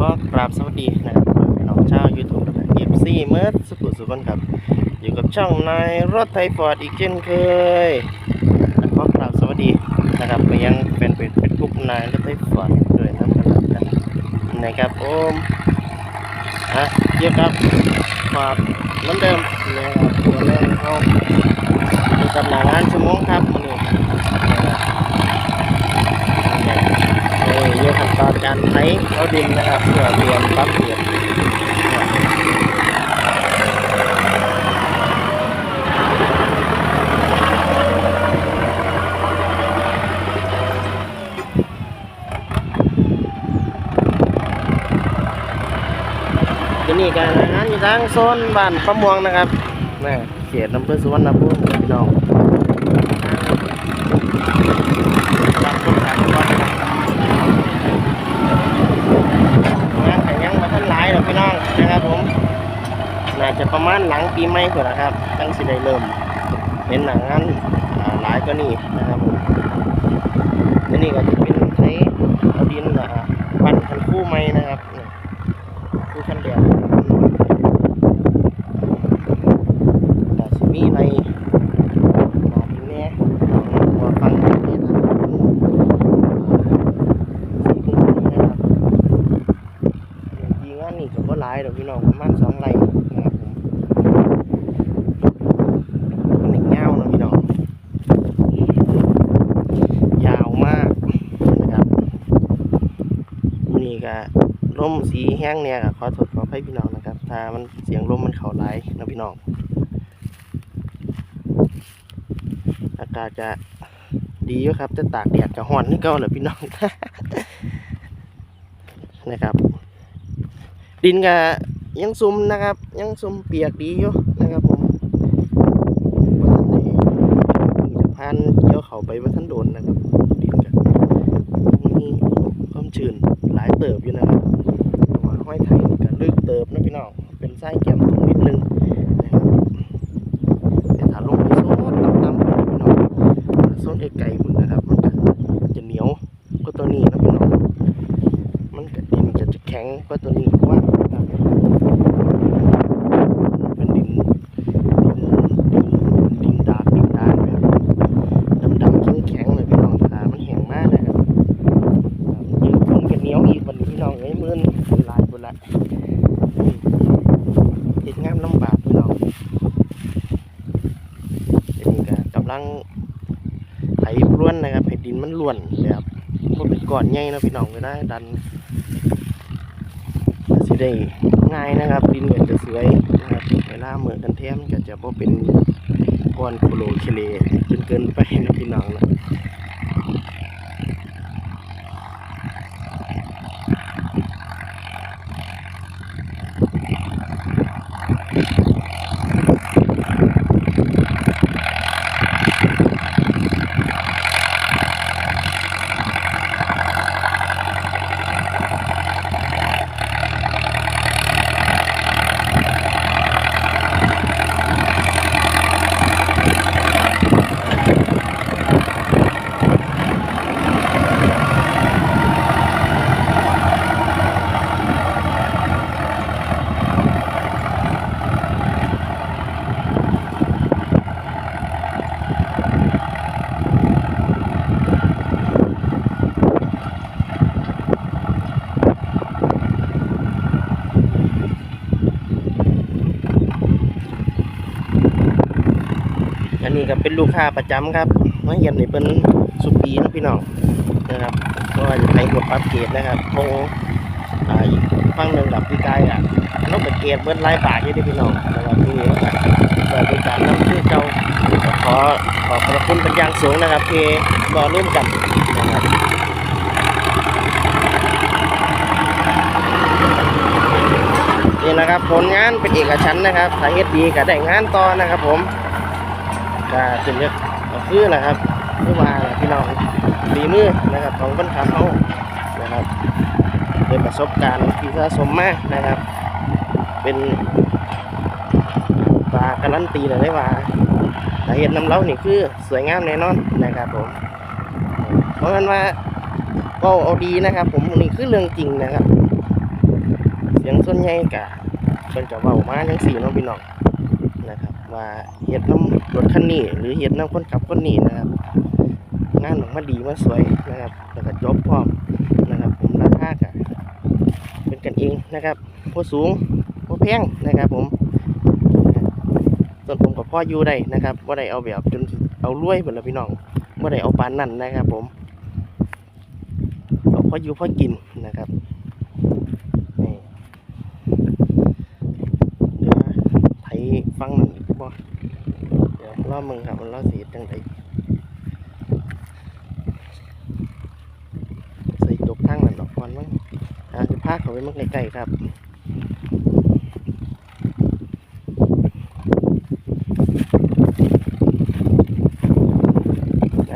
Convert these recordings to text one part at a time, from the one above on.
ก็กราบสวัสดีนะครับพี่น้องชาวยูทูบนะครับเอฟซีเมื่อสุขุสุขนครับ อยู่กับช่องนายรถไทยฟอร์ดอีกเช่นเคยก็กราบสวัสดีนะครับไปยังแฟนเพจเฟซบุ๊กนายรถไทยฟอร์ดด้วยนะครับนะครับผมอะเกี่ยวกับฝากเหมือนเดิมนะครับตัวแรกเข้าอยู่กับหนางานชั่วโมงครับวันนี้นะครับ เออเรื่องขั้นตอนการใช้เขาดินนะครับเพื่อเปลี่ยนปรับเปลี่ยนที่นี่การงานอยู่ทางโซนบ้านประมวงนะครับแม่เขตอำเภอสุวรรณภูมิพี่น้องบางคนต่างจังหวัดนะครับ งานแต่ยังมาทันหลายหรอกพี่น้องนะครับผมน่าจะประ มาณหลังปีใหม่เถอะนะครับตั้งสิได้เริ่มเห็นหนังนอ่าหลายก็นี่นะครับผมนี่ก็จะเป็นใช้เอาดินอ่าปั้นคันคู่ไม้นะครับคู่คันเดียวแต่สิมีในหนาดินแน่หัวฟังนี่ทางสีพุ่งนะยิงอันนี้ก็บ่หลายดอกพี่น้องประมาณสองไร่นะครับผมมันนี่ยาวนะพี่น้องยาวมากนะครับนี่ ก็ลมสีแห้งเนี่ยก็ขอโทษขออภัยพี่น้องนะครับ ถ้ามันเสียงลมมันเข้าไหลนะพี่น้อง อากาศจะดีอยู่ครับแต่ตากแดดก็ร้อนนี่ก็แหละพี่น้องนะครับ ดินก็ยังซุ่มนะครับ ยังซุ่มเปียกดีอยู่นะครับผมว่าท่านได้จะพานเกี่ยวเขาไปว่าท่านโดนนะครับดินก็มีความชื้น เติบอยู่นะครับว่าห้อยไทยนี่ก็ลึกเติบนะพี่น้องเป็นไส้แก้มตรงนิดนึงนะครับแต่ถ้าลงไปโซนต่ำๆพี่น้องโซนไกลๆคุณนะครับ มันจะเหนียวกว่าตัวนี้นะพี่น้องมันก็ดินจะแข็งกว่าตัวนี้กว่านะครับเป็นดินดินดินดินดาบดินดานแบบดำๆแข็งๆเลยพี่น้องขามันแห้งมากนะครับเยอะคนก็เหนียวอีกวันนี้พี่น้องไอ้ยมือนลายคนละอืมเห็ดงามลำบากพี่น้องเดี๋ยวนี้ก็กำลั งไถพรวนนะครับให้ดินมันล้วนแบบบ่เป็นก้อนใหญ่นะพี่น้องเลยนะดันสิได้ง่ายนะครับ ดินก็จะสวยนะครับเวลาเหมือกันแท้มก็จะบ่เป็นก้อนโคโลเคเลจนเกินไปนะพี่น้องนะ นนี้ก็เป็นลูกค้าประจำครับมาเยี่ยมนี่เป็นสุปีนะพี่น้องนะครับก็จะไปหมดปรับเกรดนะครับคงอ่อีกฟังหนึ่งดับพี่กายอะนกกระเกรดเบิ้ลไล่บาทอยู่ที่พี่น้องนะครับที่นี่ก็เปิดบริการน้ำชื่อเจ้าก็ขอขอบพระคุณเป็นอย่างสูงนะครับที่รอร่วมกันนะครับนี่นะครับผลงานเป็นเอกฉันนะครับถ้าเฮ็ดดีก็ได้งานต่อนะครับผม ก็จะเลือกก็คือนะครับคือว่าล่ะพี่น้องฝีมือนะครับของคนขับเขานะครับเป็นประสบการณ์ที่สะสมมากนะครับ เป็นปลาการันตีเลยได้ว่าถ้าเห็นน้ำเล้านี่คือสวยงามแน่นอนนะครับผม เพราะฉะนั้นว่าก็เอาดีนะครับ ผมนี่คือเรื่องจริงนะครับอย่างส่วนใหญ่กะเพิ่นก็เว้ามาจังซี่เนาะพี่น้อง ว่าเฮ็ดน้ำรถคันนี้หรือเฮ็ดน้ำคนขับคนนี้นะครับ งานออกมาดีมาสวยนะครับแล้วก็จบพร้อมนะครับผมราคากะเป็นกันเองนะครับบ่สูงบ่แพงนะครับผมส่วนผมกับพ่ออยู่ได้นะครับบ่าได้เอาแบบจนเอารวยเหมือนละพี่น้องบ่าได้เอาปานนั้นนะครับ ผมเอาพ่ออยู่พ่อกินนะครับนี่เดี๋ยวไถฟังหนึ่งบ่ เดี๋ยวรอมึงครับมันรอสีจังไดส่ตกทางนั่นดอกก่อนมั้งอาจจะพาเขาไปมั่งไกลๆครับ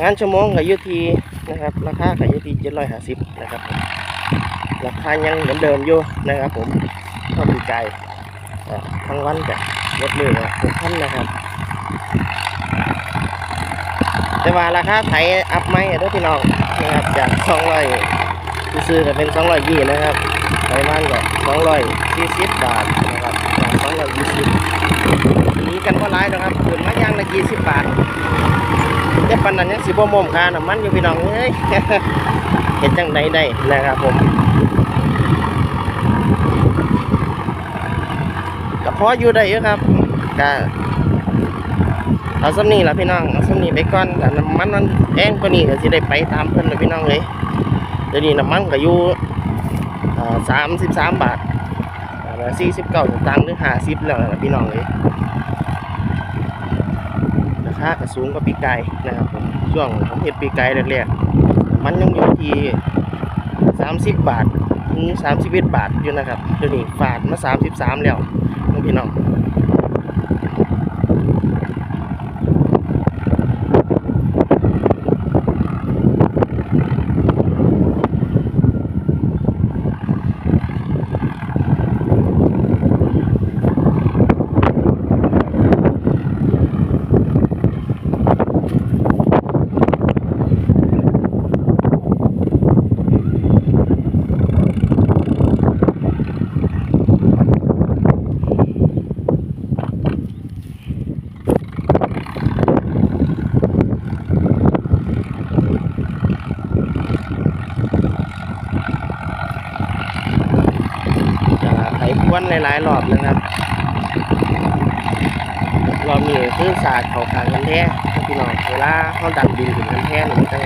งานชั่วโมงกับยุทีนะครับ ราคากับยุทีเจ็ดร้อยห้าสิบนะครับราคายังเหมือนเดิมอยู่นะครับผมก็มีไก่ทั้งวันกับรถเลยหกพันนะครับ แต่ว่าราคาไถอัพไหมเด้อพี่น้องนะครับจากสองร้อยซื้อๆก็เป็นสองร้อยยี่นะครับไถบ้านก็สองร้อยสี่สิบบาทนะครับจากสองร้อยยี่สิบมีกันก็ร้ายนะครับขึ้นมาย่างละยี่สิบบาทแต่ปันนั้นยังสิบ่มมค่าน้ำมันอยู่พี่น้องเอ้ยเห็นจังใดได้นะครับผมก็พออยู่ได้อยู่ครับก็ เอาสำนีละพี่น้องเอาสำนีไปก่อนแต่น้ำมันมันแพงกว่านี้ก็สิได้ไปตามเพิ่นเลยพี่น้องเลยเดี๋ยวนี้น้ำมันก็อยู่สามสิบสามบาทสี่สิบเก้าตางค์หรือห้าสิบแล้วละพี่น้องเลยราคาก็สูงกว่าปีไก่นะครับผมช่วงผมเห็นปีไก่แรกๆมันยังอยู่ที่สามสิบบาทถึงสามสิบเอ็ดบาทอยู่นะครับเดี๋ยวนี้ฝาดมาสามสิบสามแล้วพี่น้อง หลายๆรอบนะครับรอบนี้คือศาสตร์เขาขางกันแท้พี่น้องเวลาเขาดันดินถึงกันแท้นี่มันจะ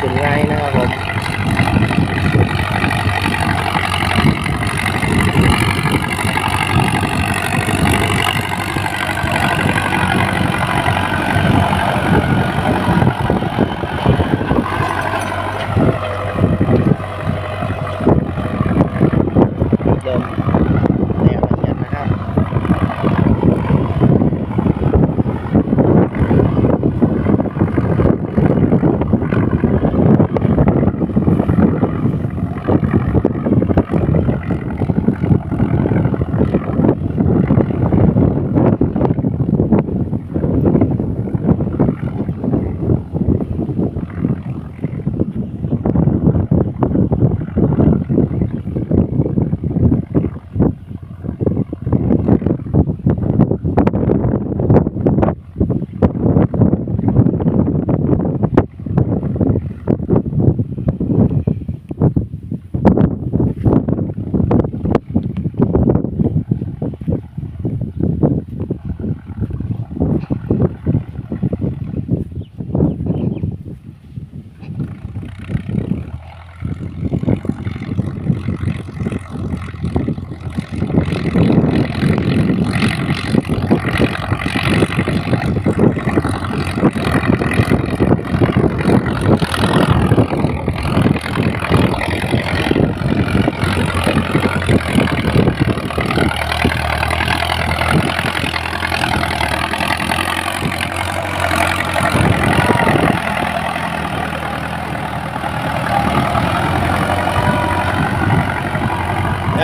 ขึ้นง่ายนะครับผม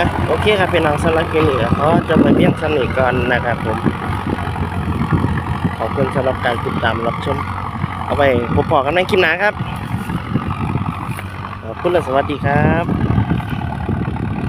นะโอเคครับพี่น้องสำหรับคลิปนี้เขาจะไปเพียงสนิทก่อนนะครับผม ขอบคุณสำหรับการติดตามรับชม เอาไปพบปอกันในคลิปหน้าครับขอบคุณและสวัสดีครับ